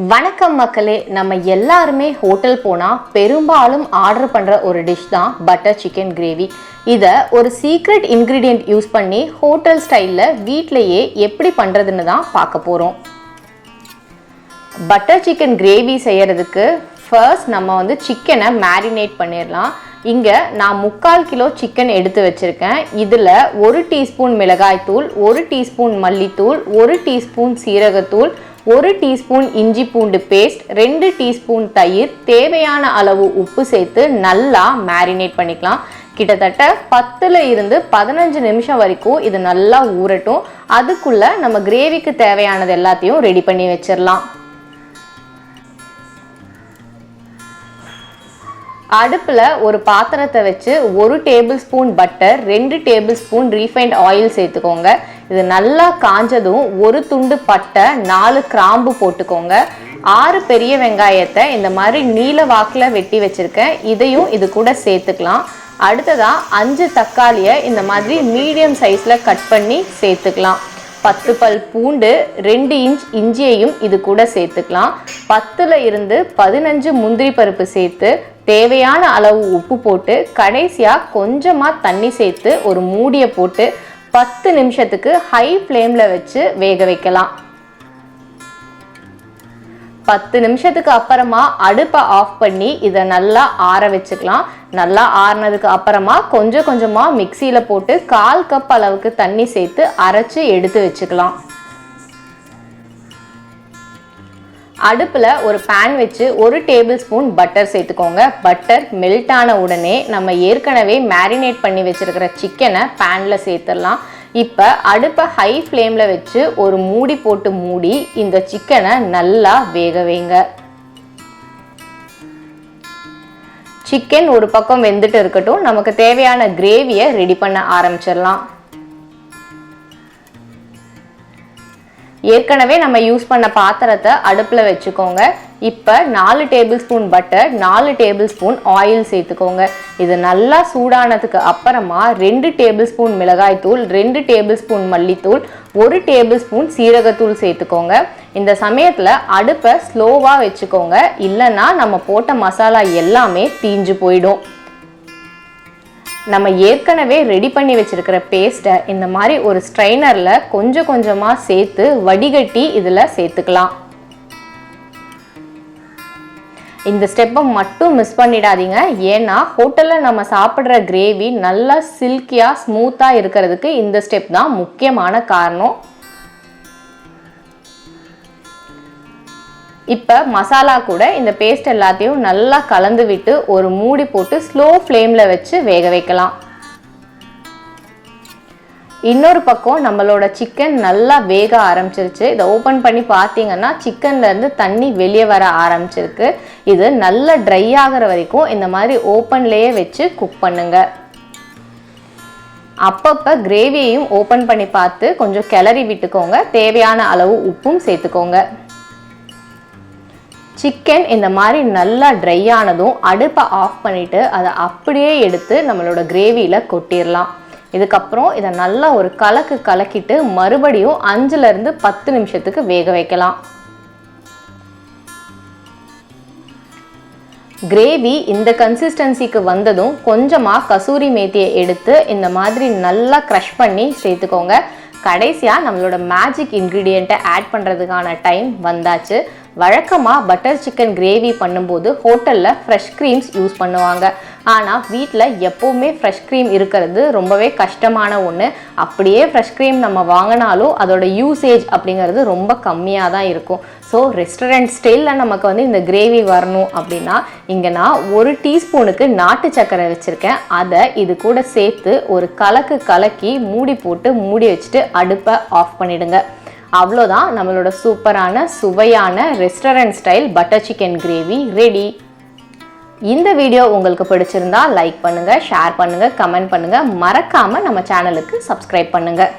வணக்கம் மக்களே நம்ம எல்லாருமே ஹோட்டல் போனால் பெரும்பாலும் ஆர்டர் பண்ணுற ஒரு டிஷ் தான் பட்டர் சிக்கன் கிரேவி இதை ஒரு சீக்ரெட் இன்க்ரீடியண்ட் யூஸ் பண்ணி ஹோட்டல் ஸ்டைலில் வீட்டிலையே எப்படி பண்ணுறதுன்னு தான் பார்க்க போகிறோம் பட்டர் சிக்கன் கிரேவி செய்கிறதுக்கு ஃபர்ஸ்ட் நம்ம வந்து சிக்கனை மேரினேட் பண்ணிடலாம் இங்கே நான் முக்கால் கிலோ சிக்கன் எடுத்து வச்சுருக்கேன். இதில் ஒரு டீஸ்பூன் மிளகாய்த்தூள் ஒரு டீஸ்பூன் மல்லித்தூள் ஒரு டீஸ்பூன் சீரகத்தூள் ஒரு டீஸ்பூன் இஞ்சி பூண்டு பேஸ்ட் ரெண்டு டீஸ்பூன் தயிர் தேவையான அளவு உப்பு சேர்த்து நல்லா மேரினேட் பண்ணிக்கலாம். கிட்டத்தட்ட பத்தில் இருந்து பதினஞ்சு நிமிஷம் வரைக்கும் இது நல்லா ஊறட்டும். அதுக்குள்ளே நம்ம கிரேவிக்கு தேவையானது எல்லாத்தையும் ரெடி பண்ணி வச்சிடலாம் அடுப்பில் ஒரு பாத்திரத்தை வச்சு ஒரு டேபிள் ஸ்பூன் பட்டர் ரெண்டு டேபிள் ஸ்பூன் ரீஃபைண்ட் ஆயில் சேர்த்துக்கோங்க. இது நல்லா காஞ்சதும் ஒரு துண்டு பட்டை நாலு கிராம்பு போட்டுக்கோங்க. ஆறு பெரிய வெங்காயத்தை இந்த மாதிரி நீல வாக்கில் வெட்டி வச்சுருக்கேன். இதையும் இது கூட சேர்த்துக்கலாம். அடுத்ததாக அஞ்சு தக்காளியை இந்த மாதிரி மீடியம் சைஸில் கட் பண்ணி சேர்த்துக்கலாம். பத்து பல் பூண்டு ரெண்டு இன்ச் இஞ்சியையும் இது கூட சேர்த்துக்கலாம். பத்தில் இருந்து பதினஞ்சு முந்திரி பருப்பு சேர்த்து தேவையான அளவு உப்பு போட்டு கடைசியாக கொஞ்சமாக தண்ணி சேர்த்து ஒரு மூடியை போட்டு பத்து நிமிஷத்துக்கு ஹை ஃப்ளேமில் வச்சு வேக வைக்கலாம். பத்து நிமிஷத்துக்கு அப்புறமா அடுப்பை ஆஃப் பண்ணி இதை நல்லா ஆற வச்சுக்கலாம். நல்லா ஆறினதுக்கு அப்புறமா கொஞ்சம் கொஞ்சமாக மிக்சியில் போட்டு கால் கப் அளவுக்கு தண்ணி சேர்த்து அரைச்சி எடுத்து வச்சுக்கலாம். அடுப்பில் ஒரு பேன் வச்சு ஒரு டேபிள் ஸ்பூன் பட்டர் சேர்த்துக்கோங்க. பட்டர் மெல்ட் ஆன உடனே நம்ம ஏற்கனவே மேரினேட் பண்ணி வச்சுருக்கிற சிக்கனை பேனில் சேர்த்துடலாம். இப்போ அடுப்பை ஹை ஃப்ளேமில் வச்சு ஒரு மூடி போட்டு மூடி இந்த சிக்கனை நல்லா வேக வைங்க. சிக்கன் ஒரு பக்கம் வெந்துட்டு இருக்கட்டும். நமக்கு தேவையான கிரேவியை ரெடி பண்ண ஆரம்பிச்சிடலாம். ஏற்கனவே நம்ம யூஸ் பண்ண பாத்திரத்தை அடுப்பில் வச்சுக்கோங்க. இப்போ நாலு டேபிள் ஸ்பூன் பட்டர் நாலு டேபிள் ஸ்பூன் ஆயில் சேர்த்துக்கோங்க. இது நல்லா சூடானதுக்கு அப்புறமா ரெண்டு டேபிள் ஸ்பூன் மிளகாய்த்தூள் ரெண்டு டேபிள் ஸ்பூன் மல்லித்தூள் ஒரு டேபிள் ஸ்பூன் சீரகத்தூள் சேர்த்துக்கோங்க. இந்த சமயத்தில் அடுப்பை ஸ்லோவாக வச்சுக்கோங்க. இல்லைன்னா நம்ம போட்ட மசாலா எல்லாமே தீஞ்சு போயிடும். நம்ம ஏற்கனவே ரெடி பண்ணி வச்சிருக்கிற பேஸ்ட்டை இந்த மாதிரி ஒரு ஸ்ட்ரைனரில் கொஞ்சம் கொஞ்சமாக சேர்த்து வடிகட்டி இதில் சேர்த்துக்கலாம். இந்த ஸ்டெப்பை மட்டும் மிஸ் பண்ணிடாதீங்க. ஏன்னா ஹோட்டலில் நம்ம சாப்பிட்ற கிரேவி நல்லா சில்கியாக ஸ்மூத்தாக இருக்கிறதுக்கு இந்த ஸ்டெப் தான் முக்கியமான காரணம். இப்போ மசாலா கூட இந்த பேஸ்ட் எல்லாத்தையும் நல்லா கலந்து விட்டு ஒரு மூடி போட்டு ஸ்லோ ஃப்ளேமில் வச்சு வேக வைக்கலாம். இன்னொரு பக்கம் நம்மளோட சிக்கன் நல்லா வேக ஆரம்பிச்சிருச்சு. இதை ஓப்பன் பண்ணி பார்த்தீங்கன்னா சிக்கன்லேருந்து தண்ணி வெளியே வர ஆரம்பிச்சிருக்கு. இது நல்லா ட்ரை ஆகிற வரைக்கும் இந்த மாதிரி ஓப்பன்லேயே வச்சு குக் பண்ணுங்க. அப்பப்போ கிரேவியையும் ஓப்பன் பண்ணி பார்த்து கொஞ்சம் கிளறி விட்டுக்கோங்க. தேவையான அளவு உப்பும் சேர்த்துக்கோங்க. சிக்கன் இந்த மாதிரி நல்லா ட்ரை ஆனதும் அடுப்பை ஆஃப் பண்ணிவிட்டு அதை அப்படியே எடுத்து நம்மளோட கிரேவியில் கொட்டிடலாம் இதுக்கப்புறம் இதை நல்லா ஒரு கலக்கு கலக்கிட்டு மறுபடியும் அஞ்சுலேருந்து பத்து நிமிஷத்துக்கு வேக வைக்கலாம். கிரேவி இந்த கன்சிஸ்டன்சிக்கு வந்ததும் கொஞ்சமாக கசூரி மேத்தியை எடுத்து இந்த மாதிரி நல்லா க்ரஷ் பண்ணி சேர்த்துக்கோங்க. கடைசியாக நம்மளோட மேஜிக் இன்க்ரீடியண்ட்டை ஆட் பண்ணுறதுக்கான டைம் வந்தாச்சு. வழக்கமாக பட்டர் சிக்கன் கிரேவி பண்ணும்போது ஹோட்டலில் ஃப்ரெஷ் க்ரீம்ஸ் யூஸ் பண்ணுவாங்க. ஆனால் வீட்டில் எப்போவுமே ஃப்ரெஷ் க்ரீம் இருக்கிறது ரொம்பவே கஷ்டமான ஒன்று அப்படியே ஃப்ரெஷ் க்ரீம் நம்ம வாங்கினாலும் அதோட யூசேஜ் அப்படிங்கிறது ரொம்ப கம்மியாக தான் இருக்கும் ஸோ ரெஸ்டாரண்ட் ஸ்டைலில் நமக்கு வந்து இந்த கிரேவி வரணும் அப்படின்னா இங்கே நான் ஒரு டீஸ்பூனுக்கு நாட்டு சர்க்கரை வச்சுருக்கேன். அதை இது கூட சேர்த்து ஒரு கலக்கு கலக்கி மூடி போட்டு மூடி வச்சுட்டு அடுப்பை ஆஃப் பண்ணிவிடுங்க அவ்வளோதான். நம்மளோட சூப்பரான சுவையான restaurant style butter chicken gravy ready இந்த வீடியோ உங்களுக்கு பிடிச்சிருந்தா லைக் பண்ணுங்கள் ஷேர் பண்ணுங்கள் கமெண்ட் பண்ணுங்கள் மறக்காமல் நம்ம சேனலுக்கு சப்ஸ்கிரைப் பண்ணுங்கள்